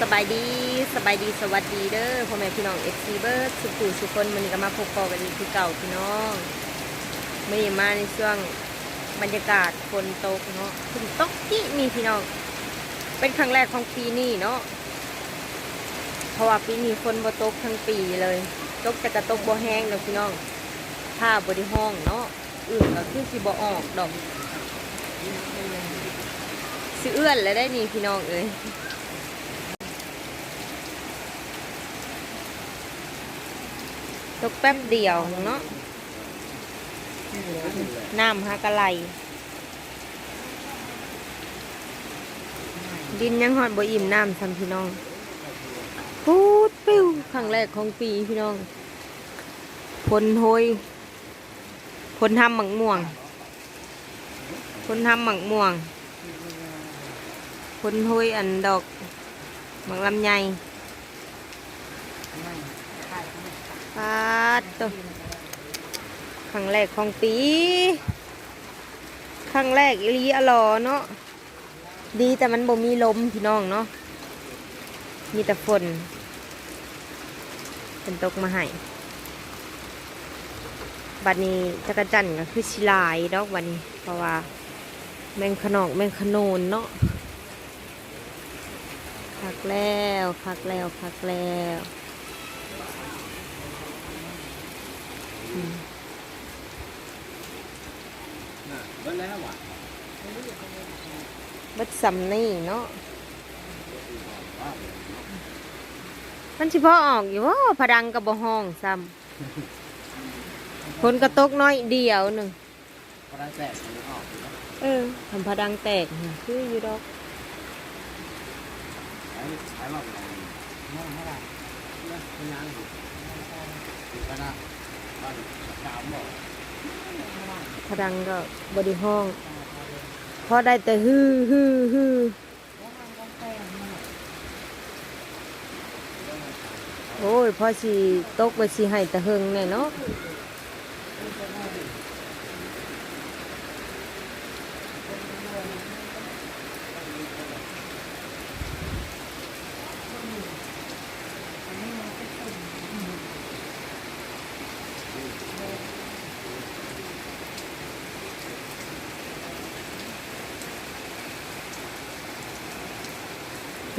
สบายดีสบายดีสวัสดีเด้อพ่อแม่พี่น้องเอฟซีเบิร์ดสุขุสุคนมันนี้ก็มาพบปอกันอีกคือเก่าพี่น้องไม่มาในช่วงบรรยากาศฝนตกเนาะฝนตกที่นี่พี่น้อง เป็นครั้งแรกของปีนี้เนาะเพราะว่าปีนี้ฝนบ่ตกทั้งปีเลยตกแต่กระตกบ่แห้งเนาะพี่น้องผ้าบริห้องเนาะอื่นก็คือสิบ่ออกดอกสิเอื้อนแล้วได้นี่พี่น้องเอ้ย ตกแป๊บเดียวเนาะน้ำฮากะไลดินยังหอดบ่อิ่มน้ำทำพี่น้องพูดปิ้วครั้งแรกของปีพี่น้องผลโหยผลทำหมักม่วงผลทำหมักม่วงผลโหยอันดอกหมักลำไยปา ดตัวครั้งแรกของปี ครั้งแรกอีลีอะลอเนาะ ดีแต่มันบ่มีลมพี่น้องเนาะ มีแต่ฝนเป็นตกมาให้ บัดนี้จักรจันก็คือชิลายดอกบัดนี้ เพราะว่า แมงขนอกแมงขนนเนาะคักแล้วคักแล้วคักแล้ว บิ้ลแล้วว่ะบัดซัมนี่เนาะมันสิพอออกอยู่ว่าพดังกับบ่ห้องซ้ำฝนกระตกน้อยเดียวหนึ่งก็ได้แตกมันออกอยู่แล้วเออทำพดังแตกน่ะคืออยู่ดอกใช้ใช้รอบไหนมองเท่าไหร่เนี่ยเป็นยังอยู่อยู่กันนะบ้านสามบอก พดังก็บไดิห้อง พอได้แต่ฮือฮือฮือโอ้ยพอสิตกไปสิให้แต่เฮงแน่เนาะ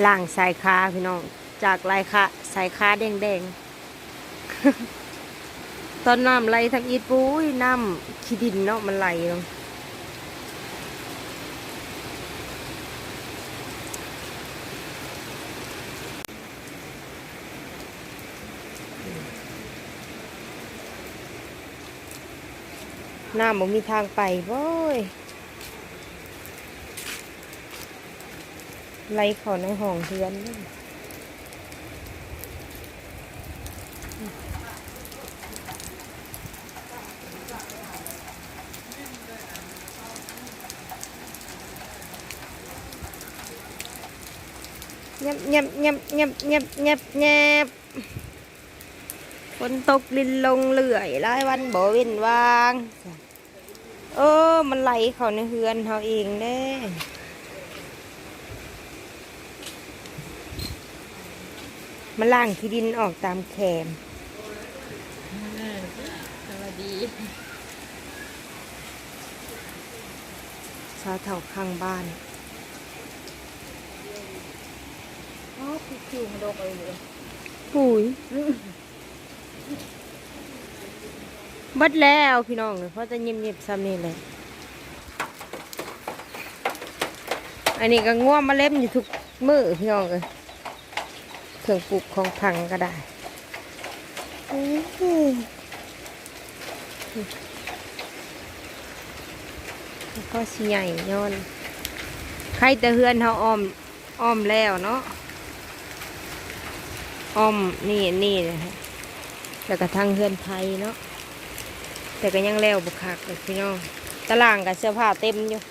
ล่างสายคาพี่น้อง จากลายคาสายคาแดงแดงๆตอนน้ำไหลทางอีดปุ้ยน้ำขี้ดินเนาะมันไหลลงน้ำบ่มีทางไปบ่ย ไหลเขาในห้องเทือนเงียบเงียบเงียบเงียบเงียบเงียบเงียบฝนตกดินลงเลื่อยหลายวันบ่เว้นวาง เออ มันไหลเขาในเฮือนเฮาเองเด้ มันล่างที่ดินออกตามแขมสวัสดีชาวเถ่าข้างบ้านอ๋อคือคิวมันโดกอะไรเลยหุยเบัดแล้วพี่น้องเพราะจะเงียบๆซ้ำนี่เลย อันนี้ก็ง่วงมาเล่มอยู่ทุกมือพี่น้องเลยเค รื่องปลูกของพังก็ได้แล้วก็สิใหญ่ย้อนใครแต่เฮือนเขาอ้อมอ้อมแล้วเนาะอ้อมนี่นี่นะฮะแล้วก็ทางเฮือนไทยเนาะแต่ก็ยังแล้วบุคักเลยพี่น้องตารางกับเสื้อผ้าเต็มอยู่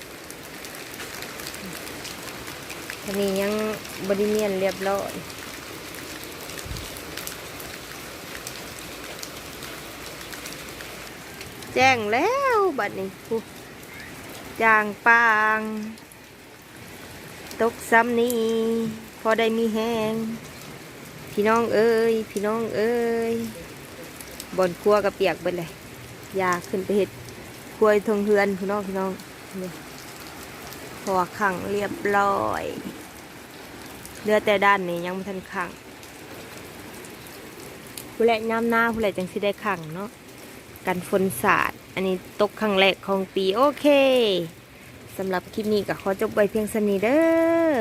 ทีนี้ยังบริเมียนเรียบร้อย แจ้งแล้วบัดนี้ผู้จางปาง ตกซ้ำนี้ พอได้มีแห้งพี่น้องเอ้ย พี่น้องเอ้ยบอนครัวกับเปียกเบิดเลยอยากขึ้นไปเห็ดครัวทงเฮือนพี่น้องพี่น้องพอขังเรียบร้อยเลือแต่ด้านนี้ยังไม่ทันขังผู้แหละน้ำหน้าผู้แหละจังสิได้ขังเนาะ กันฝนสาด อันนี้ตกครั้งแรกของปีโอเคสำหรับคลิปนี้ก็ขอจบไว้เพียงสนี้เด้อ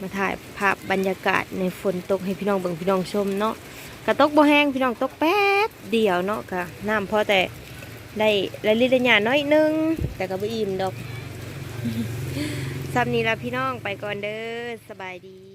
มาถ่ายภาพบรรยากาศในฝนตกให้พี่น้องเบิ่งพี่น้องชมเนาะกระตกบ่แห้งพี่น้องตกแป๊บเดียวเนาะค่ะน้ำพอแต่ได้ละลิละหยาน้อยนึง แต่ก็บ่อิ่มดอกซ้ำนี้ละพี่น้องไปก่อนเด้อสบายดี